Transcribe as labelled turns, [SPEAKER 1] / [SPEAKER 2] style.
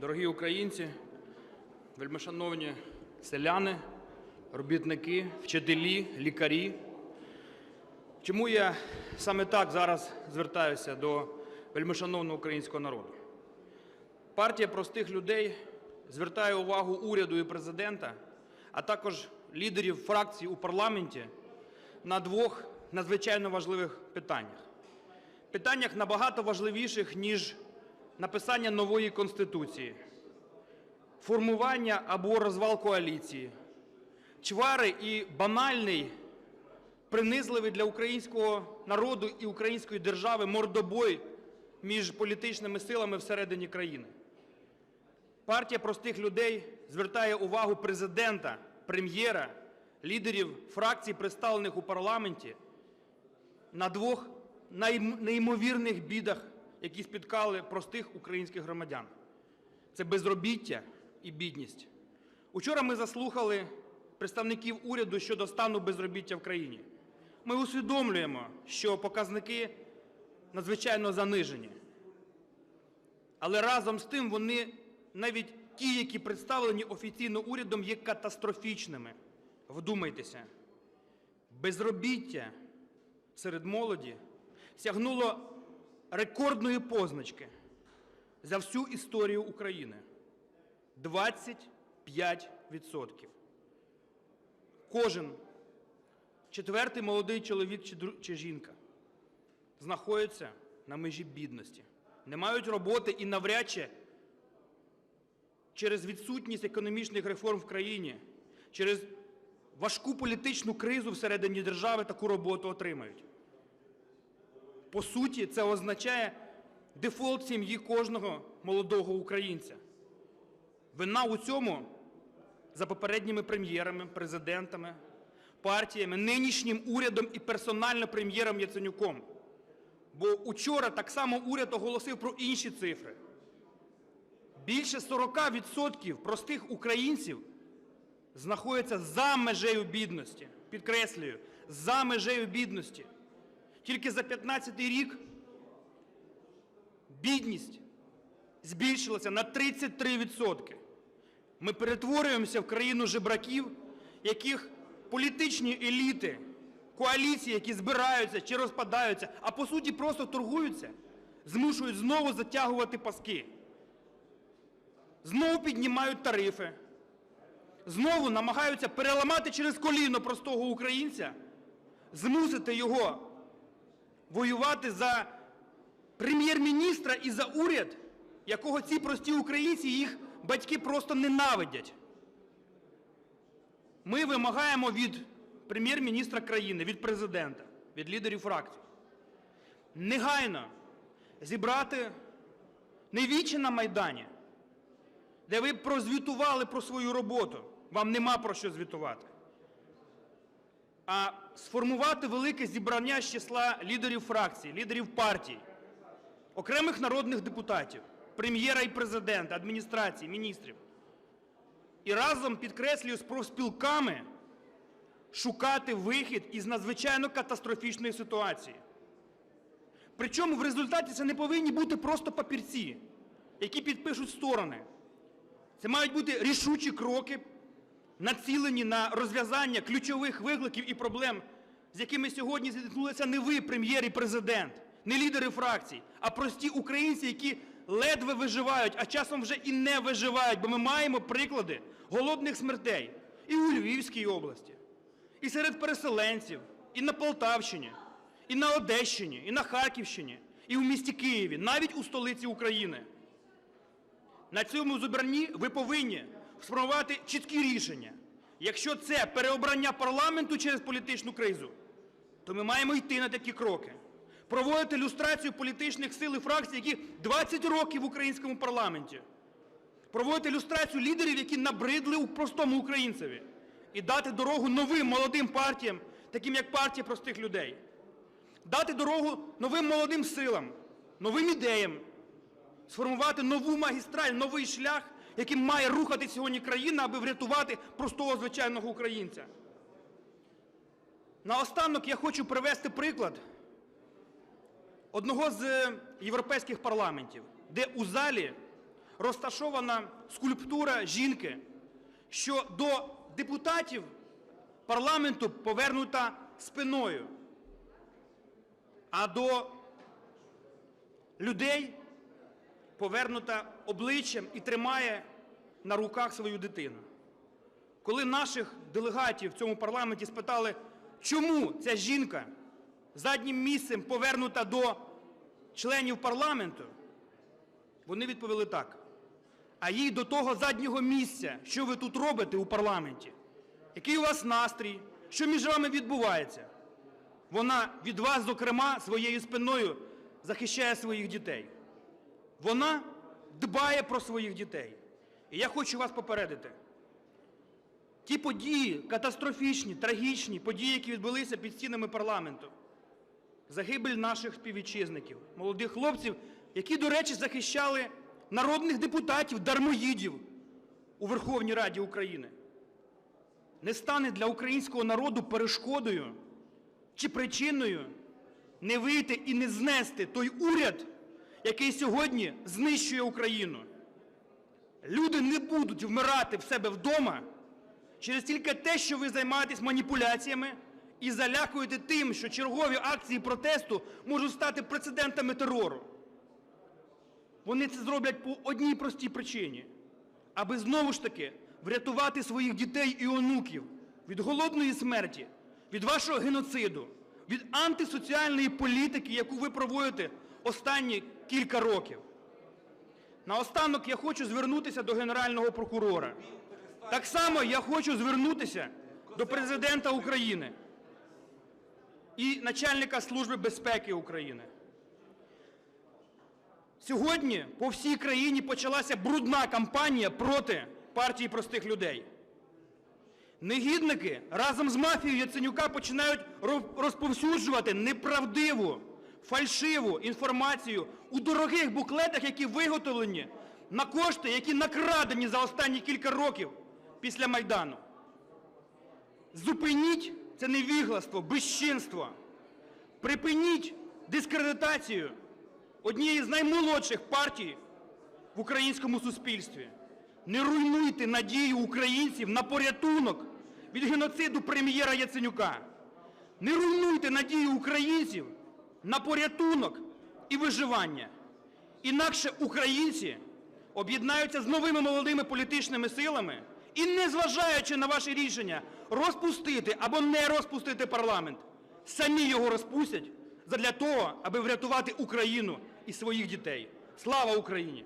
[SPEAKER 1] Дорогі українці, вельмишановні селяни, робітники, вчителі, лікарі. Чому я саме так зараз звертаюся до вельмишановного українського народу? Партія простих людей звертає увагу уряду і президента, а також лідерів фракцій у парламенті на двох надзвичайно важливих питаннях. Питаннях набагато важливіших, ніж написання нової Конституції, формування або розвал коаліції, чвари і банальний, принизливий для українського народу і української держави мордобой між політичними силами всередині країни. Партія простих людей звертає увагу президента, прем'єра, лідерів фракцій, представлених у парламенті, на двох неймовірних бідах, які спіткали простих українських громадян. Це безробіття і бідність. Учора ми заслухали представників уряду щодо стану безробіття в країні. Ми усвідомлюємо, що показники надзвичайно занижені. Але разом з тим вони, навіть ті, які представлені офіційно урядом, є катастрофічними. Вдумайтеся, безробіття серед молоді сягнуло рекордної позначки за всю історію України 25%. Кожен четвертий молодий чоловік чи жінка знаходяться на межі бідності, не мають роботи і навряд чи через відсутність економічних реформ в країні, через важку політичну кризу всередині держави таку роботу отримають. По суті, це означає дефолт сім'ї кожного молодого українця. Вина у цьому за попередніми прем'єрами, президентами, партіями, нинішнім урядом і персонально прем'єром Яценюком. Бо учора так само уряд оголосив про інші цифри. Більше 40% простих українців знаходяться за межею бідності. Підкреслюю, за межею бідності. Тільки за 15 рік бідність збільшилася на 33%. Ми перетворюємося в країну жебраків, яких політичні еліти, коаліції, які збираються чи розпадаються, а по суті просто торгуються, змушують знову затягувати паски. Знову піднімають тарифи, знову намагаються переламати через коліно простого українця, змусити його воювати за прем'єр-міністра і за уряд, якого ці прості українці, їх батьки просто ненавидять. Ми вимагаємо від прем'єр-міністра країни, від президента, від лідерів фракцій негайно зібрати не вічі на Майдані, де ви прозвітували про свою роботу, вам нема про що звітувати, а сформувати велике зібрання з числа лідерів фракцій, лідерів партій, окремих народних депутатів, прем'єра і президента, адміністрації, міністрів. І разом, підкреслюю, з профспілками шукати вихід із надзвичайно катастрофічної ситуації. Причому в результаті це не повинні бути просто папірці, які підпишуть сторони. Це мають бути рішучі кроки, націлені на розв'язання ключових викликів і проблем, з якими сьогодні зіткнулися не ви, прем'єр і президент, не лідери фракцій, а прості українці, які ледве виживають, а часом вже і не виживають, бо ми маємо приклади голодних смертей і у Львівській області, і серед переселенців, і на Полтавщині, і на Одещині, і на Харківщині, і в місті Києві, навіть у столиці України. На цьому зібранні ви повинні сформувати чіткі рішення. Якщо це переобрання парламенту через політичну кризу, то ми маємо йти на такі кроки. Проводити люстрацію політичних сил і фракцій, які 20 років в українському парламенті. Проводити люстрацію лідерів, які набридли у простому українцеві. І дати дорогу новим молодим партіям, таким як партія простих людей. Дати дорогу новим молодим силам, новим ідеям, сформувати нову магістраль, новий шлях, яким має рухати сьогодні країна, аби врятувати простого звичайного українця. Наостанок я хочу привести приклад одного з європейських парламентів, де у залі розташована скульптура жінки, що до депутатів парламенту повернута спиною, а до людей повернута обличчям і тримає на руках свою дитину. Коли наших делегатів в цьому парламенті спитали, чому ця жінка заднім місцем повернута до членів парламенту, вони відповіли так. А їй до того заднього місця, що ви тут робите у парламенті? Який у вас настрій? Що між вами відбувається? Вона від вас, зокрема, своєю спиною захищає своїх дітей. Вона дбає про своїх дітей. І я хочу вас попередити. Ті події, катастрофічні, трагічні події, які відбулися під стінами парламенту, загибель наших співвітчизників, молодих хлопців, які, до речі, захищали народних депутатів, дармоїдів у Верховній Раді України, не стане для українського народу перешкодою чи причиною не вийти і не знести той уряд, який сьогодні знищує Україну. Люди не будуть вмирати в себе вдома через тільки те, що ви займаєтесь маніпуляціями і залякуєте тим, що чергові акції протесту можуть стати прецедентами терору. Вони це зроблять по одній простій причині, аби знову ж таки врятувати своїх дітей і онуків від голодної смерті, від вашого геноциду, від антисоціальної політики, яку ви проводите останні кілька років. Наостанок я хочу звернутися до Генерального прокурора. Так само я хочу звернутися до Президента України і начальника Служби безпеки України. Сьогодні по всій країні почалася брудна кампанія проти партії простих людей. Негідники разом з мафією Яценюка починають розповсюджувати неправдиву, фальшиву інформацію у дорогих буклетах, які виготовлені на кошти, які накрадені за останні кілька років після Майдану. Зупиніть це невігластво, безчинство. Припиніть дискредитацію однієї з наймолодших партій в українському суспільстві. Не руйнуйте надію українців на порятунок від геноциду прем'єра Яценюка. Не руйнуйте надію українців на порятунок і виживання. Інакше українці об'єднаються з новими молодими політичними силами і, незважаючи на ваші рішення розпустити або не розпустити парламент, самі його розпустять задля того, аби врятувати Україну і своїх дітей. Слава Україні!